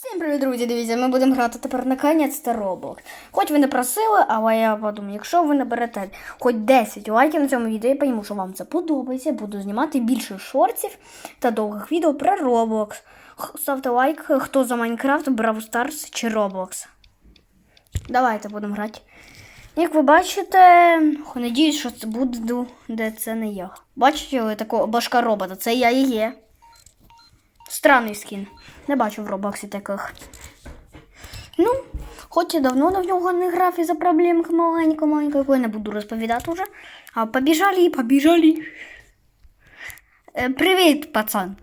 Всім привіт, друзі! Дивіться, ми будемо грати тепер наконець та Roblox. Хоч ви не просили, але я подумав, якщо ви наберете хоч 10 лайків на цьому відео, я пойму, що вам це подобається, буду знімати більше шортів та довгих відео про Roblox. Ставте лайк, хто за Майнкрафт, Brawl Stars чи Roblox. Давайте будемо грати. Як ви бачите, надіюсь, що це буде, де це не я. Бачите ви такого башка робота? Це я і є. Странний скін. Не бачу в Роблоксі таких. Ну, хоч я давно на нього не грав із-за проблемок маленько-маленько, яку не буду розповідати вже. А побіжали, побіжали. Е, привіт, пацан.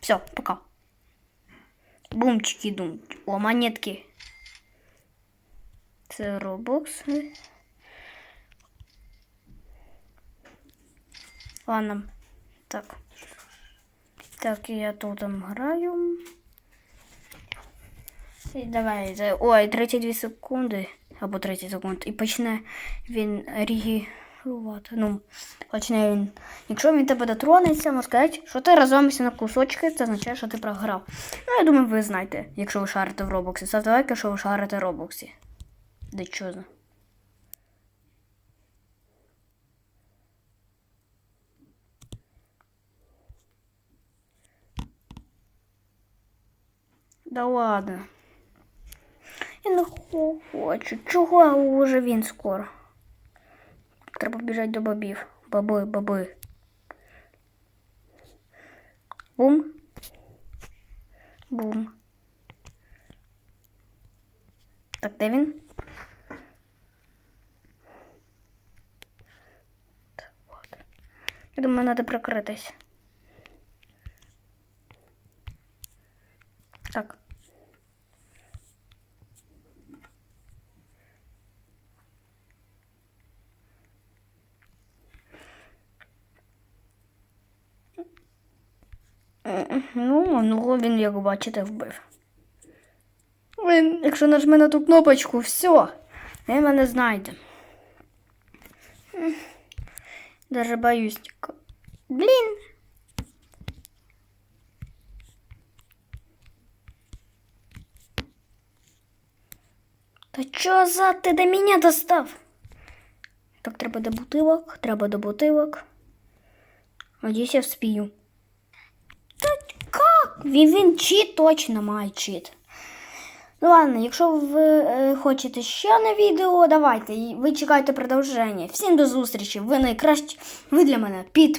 Все, пока. Бумчики дум. О, монетки. Це Roblox. Ладно. Так. Так, я тут граю. І давай. за- Ой, 32 секунди. Або 30 секунд. І почне він реагувати. Ну, почне він. Якщо він тебе дотронеться, можна сказати, що ти розломишся на кусочки, це означає, що ти програв. Ну, я думаю, ви знаєте, якщо ви шарите в Роблоксі. Ставте лайк, якщо ви шарите в Роблоксі. Да чого Да ладно. Я не. Чого вже він скоро? Треба біжати до бабів. Баби, баби. Бум. Бум. Так, де він? Так, от. Я думаю, треба прикритись. Так. Е, Ну, ну він, як бачите, вбив. Він, якщо нажме на ту кнопочку, все, він мене знайде. Даже боюсь. Блін. Та чо за ти до мене достав? Так, треба до бутилок, треба до бутилок. Надіюсь, я вспію. Та як? Він, він чіт точно має чіт. Ну ладно, якщо ви е, хочете ще на відео, давайте. Ви чекайте продовження. Всім до зустрічі. Ви найкращі. Ви для мене під